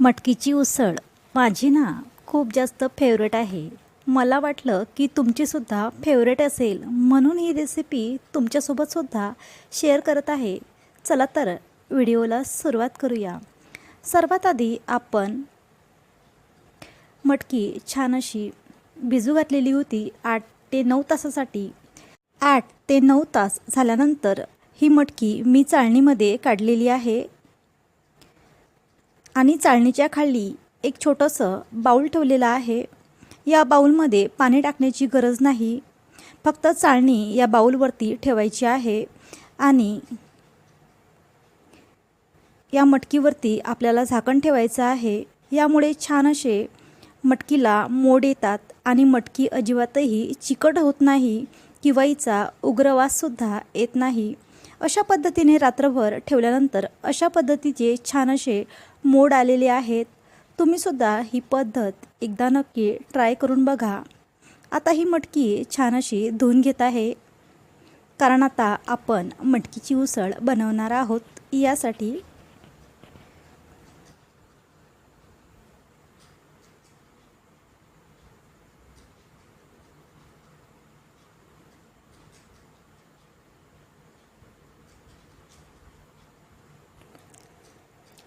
मटकीची उसळ. माझी ना खूप जास्त फेवरेट आहे. मला वाटलं की तुमचीसुद्धा फेवरेट असेल. म्हणून ही रेसिपी तुमच्यासोबतसुद्धा शेअर करत आहे. चला तर व्हिडिओला सुरुवात करूया. सर्वात आधी आपण मटकी छान अशी भिजू घातलेली होती आठ ते नऊ तासासाठी. आठ ते नऊ तास झाल्यानंतर ही मटकी मी चाळणीमध्ये काढलेली आहे. आणि चाळणीच्या खाली एक छोटंसं बाऊल ठेवलेलं आहे. या बाऊलमध्ये पाणी टाकण्याची गरज नाही. फक्त चाळणी या बाऊलवरती ठेवायची आहे आणि या मटकीवरती आपल्याला झाकण ठेवायचं आहे. यामुळे छान असे मटकीला मोड येतात आणि मटकी अजिबातही चिकट होत नाही किंवा हिचा उग्रवाससुद्धा येत नाही. अशा पद्धतीने रात्रभर ठेवल्यानंतर अशा पद्धतीचे छान असे मोड आलेले आहेत. तुम्हीसुद्धा ही पद्धत एकदा नक्की ट्राय करून बघा. आता ही मटकी छान अशी धुवून घेत आहे. कारण आता आपण मटकीची उसळ बनवणार आहोत. यासाठी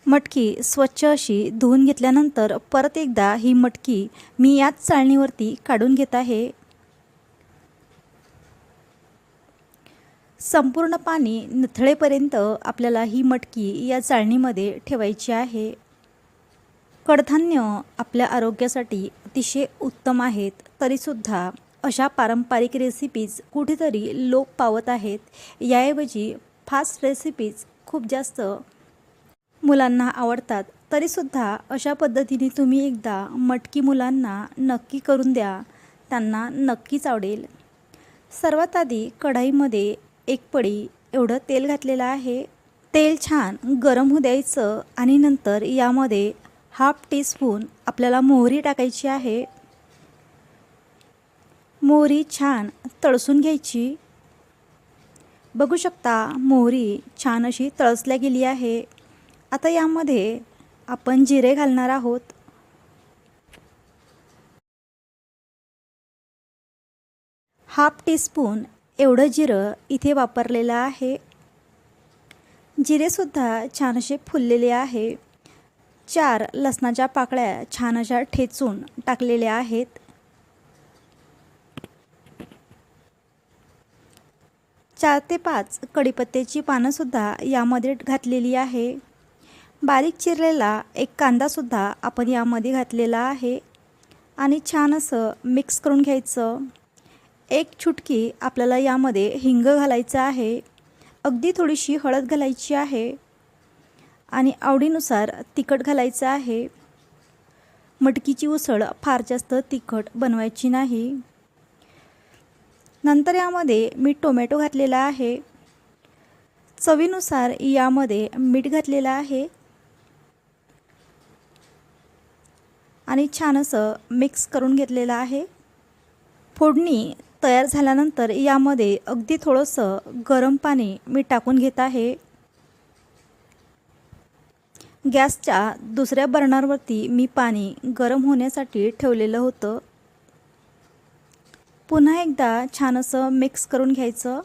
मटकी स्वच्छ अशी धुवून घेतल्यानंतर परत एकदा ही मटकी मी याच चाळणीवरती काढून घेत आहे. संपूर्ण पाणी निथळेपर्यंत आपल्याला ही मटकी या चाळणीमध्ये ठेवायची आहे. कडधान्य आपल्या आरोग्यासाठी अतिशय उत्तम आहेत. तरीसुद्धा अशा पारंपरिक रेसिपीज कुठेतरी लोप पावत आहेत. याऐवजी फास्ट रेसिपीज खूप जास्त मुलांना आवडतात तरीसुद्धा अशा पद्धतीने तुम्ही एकदा मटकी मुलांना नक्की करून द्या. त्यांना नक्कीच आवडेल. सर्वात आधी कढाईमध्ये एक पडी एवढं तेल घातलेलं आहे. तेल छान गरम होऊ द्यायचं आणि नंतर यामध्ये हाफ टीस्पून आपल्याला मोहरी टाकायची आहे. मोहरी छान तळसून घ्यायची. बघू शकता मोहरी छान अशी तळसल्या गेली आहे. आता यामध्ये आपण जिरे घालणार आहोत. हाफ टीस्पून एवढं जिरं इथे वापरलेलं आहे. जिरेसुद्धा छान असे फुललेले आहे. चार लसणाच्या पाकळ्या छान अशा ठेचून टाकलेल्या आहेत. चार ते पाच कडीपत्त्याची पानंसुद्धा यामध्ये घातलेली आहे. बारीक चिरलेला एक कांदासुद्धा आपण यामध्ये घातलेला आहे. आणि छान असं मिक्स करून घ्यायचं. एक चुटकी आपल्याला यामध्ये हिंग घालायचं आहे. अगदी थोडीशी हळद घालायची आहे. आणि आवडीनुसार तिखट घालायचं आहे. मटकीची उसळ फार जास्त तिखट बनवायची नाही. नंतर यामध्ये मी टोमॅटो घातलेला आहे. चवीनुसार यामध्ये मीठ घातलेलं आहे. आणि छान असं मिक्स करून घेतलेलं आहे. फोडणी तयार झाल्यानंतर यामध्ये अगदी थोडंसं गरम पाणी मी टाकून घेत आहे. गॅसच्या दुसऱ्या बर्नरवरती मी पाणी गरम होण्यासाठी ठेवलेलं होतं. पुन्हा एकदा छान असं मिक्स करून घ्यायचं.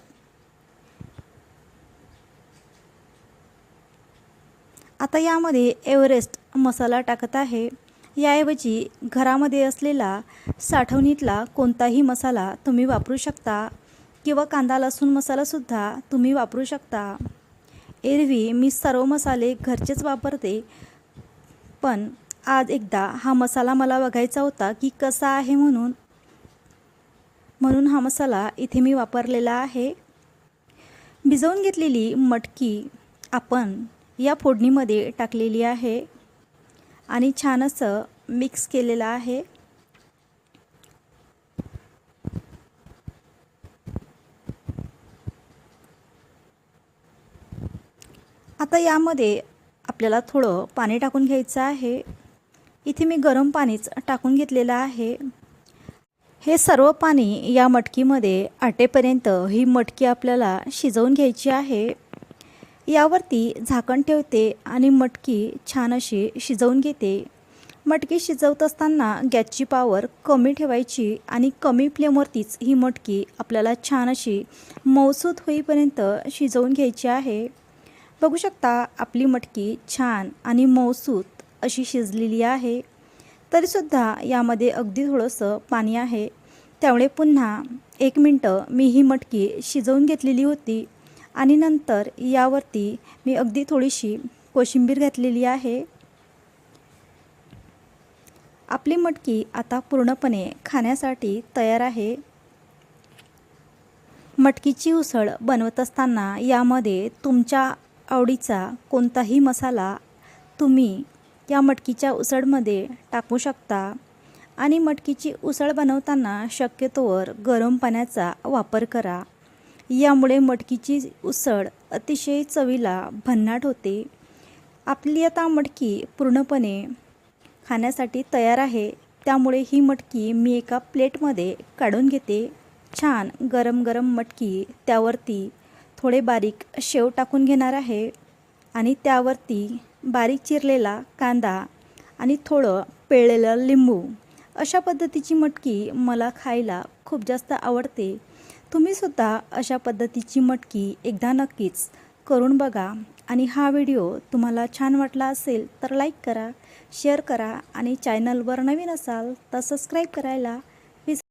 आता यामध्ये एव्हरेस्ट मसाला टाकत आहे. याऐवजी घरामध्ये असलेला साठवणीतला कोणताही मसाला तुम्ही वापरू शकता किंवा कांदा लसूण मसालासुद्धा तुम्ही वापरू शकता. एरवी मी सर्व मसाले घरचेच वापरते पण आज एकदा हा मसाला मला बघायचा होता की कसा आहे म्हणून. म्हणून हा मसाला इथे मी वापरलेला आहे. भिजवून घेतलेली मटकी आपण या फोडणीमध्ये टाकलेली आहे. आणि छान असं मिक्स केलेलं आहे. आता यामध्ये आपल्याला थोडं पाणी टाकून घ्यायचं आहे. इथे मी गरम पाणीच टाकून घेतलेलं आहे. हे सर्व पाणी या मटकीमध्ये आटेपर्यंत ही मटकी आपल्याला शिजवून घ्यायची आहे. यावरती झाकण ठेवते आणि मटकी छान अशी शिजवून घेते. मटकी शिजवत असताना गॅसची पावर कमी ठेवायची आणि कमी फ्लेमवरतीच ही मटकी आपल्याला छान अशी मौसूद होईपर्यंत शिजवून घ्यायची आहे. बघू शकता आपली मटकी छान आणि मौसूद अशी शिजलेली आहे. तरीसुद्धा यामध्ये अगदी थोडंसं पाणी आहे. त्यामुळे पुन्हा एक मिनटं मी ही मटकी शिजवून घेतलेली होती. आणि नंतर यावरती मी अगदी थोडीशी कोशिंबीर घातलेली आहे. आपली मटकी आता पूर्णपणे खाण्यासाठी तयार आहे. मटकीची उसळ बनवत असताना यामध्ये तुमच्या आवडीचा कोणताही मसाला तुम्ही या मटकीच्या उसळमध्ये टाकू शकता आणि मटकीची उसळ बनवताना शक्यतोवर गरम पाण्याचा वापर करा. यामुळे मटकीची उसळ अतिशय चवीला भन्नाट होते. आपली आता मटकी पूर्णपणे खाण्यासाठी तयार आहे. त्यामुळे ही मटकी मी एका प्लेटमध्ये काढून घेते. छान गरम गरम मटकी त्यावरती थोडे बारीक शेव टाकून घेणार आहे. आणि त्यावरती बारीक चिरलेला कांदा आणि थोडं पिळलेलं लिंबू अशा पद्धतीची मटकी मला खायला खूप जास्त आवडते. तुम्हीसुद्धा अशा पद्धतीची मटकी एकदा नक्कीच करून बघा. आणि हा व्हिडिओ तुम्हाला छान वाटला असेल तर लाईक करा शेअर करा आणि चॅनलवर नवीन असाल तर सबस्क्राईब करायला